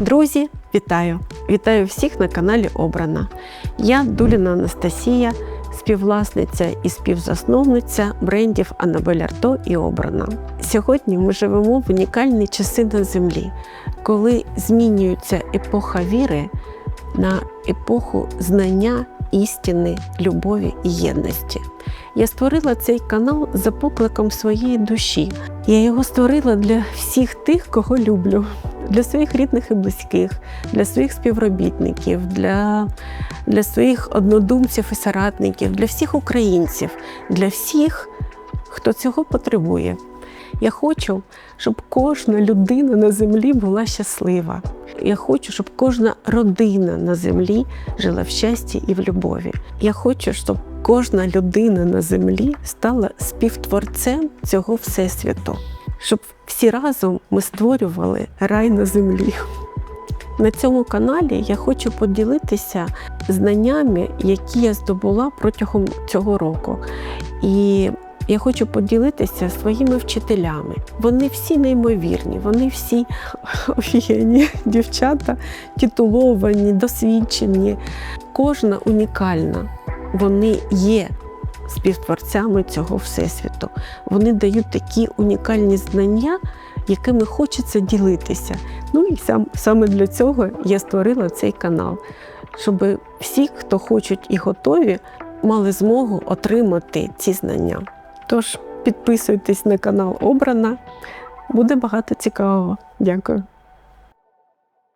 Друзі, вітаю! Вітаю всіх на каналі Обрана. Я Дуліна Анастасія, співвласниця і співзасновниця брендів Анабель Арто і Обрана. Сьогодні ми живемо в унікальні часи на землі, коли змінюється епоха віри на епоху знання, істини, любові і єдності. Я створила цей канал за покликом своєї душі. Я його створила для всіх тих, кого люблю, для своїх рідних і близьких, для своїх співробітників, для, для своїх однодумців і соратників, для всіх українців, для всіх, хто цього потребує. Я хочу, щоб кожна людина на землі була щаслива. Я хочу, щоб кожна родина на землі жила в щасті і в любові. Я хочу, щоб кожна людина на землі стала співтворцем цього всесвіту, щоб всі разом ми створювали рай на землі. На цьому каналі я хочу поділитися знаннями, які я здобула протягом цього року. І я хочу поділитися своїми вчителями. Вони всі неймовірні, вони всі офігенні дівчата, титуловані, досвідчені. Кожна унікальна. Вони є співтворцями цього всесвіту. Вони дають такі унікальні знання, якими хочеться ділитися. Ну і сам, саме для цього я створила цей канал, щоб всі, хто хочуть і готові, мали змогу отримати ці знання. Тож підписуйтесь на канал Обрана, буде багато цікавого. Дякую.